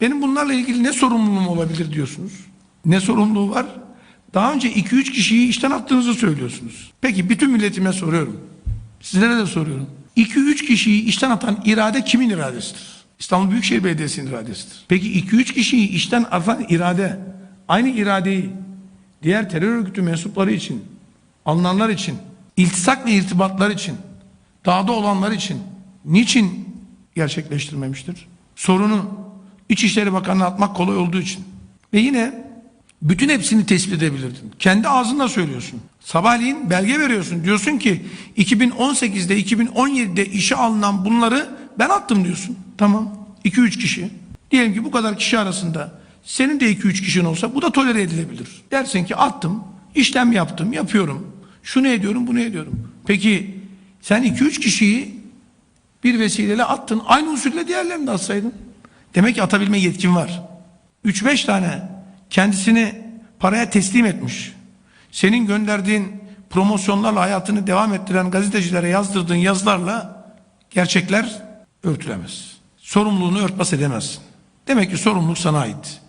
Benim bunlarla ilgili ne sorumluluğum olabilir diyorsunuz. Ne sorumluluğu var? Daha önce 2-3 kişiyi işten attığınızı söylüyorsunuz. Peki bütün milletime soruyorum. Sizlere de soruyorum. 2-3 kişiyi işten atan irade kimin iradesidir? İstanbul Büyükşehir Belediyesi'nin iradesidir. Peki 2-3 kişiyi işten atan irade aynı iradeyi diğer terör örgütü mensupları için, alınanlar için, iltisak ve irtibatlar için, dağda olanlar için niçin gerçekleştirmemiştir? Sorunu İçişleri Bakanı'na atmak kolay olduğu için. Ve yine bütün hepsini tespit edebilirdin. Kendi ağzınla söylüyorsun. Sabahleyin belge veriyorsun. Diyorsun ki 2018'de 2017'de işe alınan bunları ben attım diyorsun. Tamam. 2-3 kişi. Diyelim ki bu kadar kişi arasında senin de 2-3 kişin olsa bu da tolere edilebilir. Dersin ki attım, işlem yaptım, yapıyorum. Şunu ediyorum, bunu ediyorum. Peki sen 2-3 kişiyi bir vesileyle attın. Aynı usulle diğerlerini de atsaydın. Demek ki atabilme yetkin var. 3-5 tane kendisini paraya teslim etmiş. Senin gönderdiğin promosyonlarla hayatını devam ettiren gazetecilere yazdırdığın yazılarla gerçekler örtülemez. Sorumluluğunu örtbas edemezsin. Demek ki sorumluluk sana ait.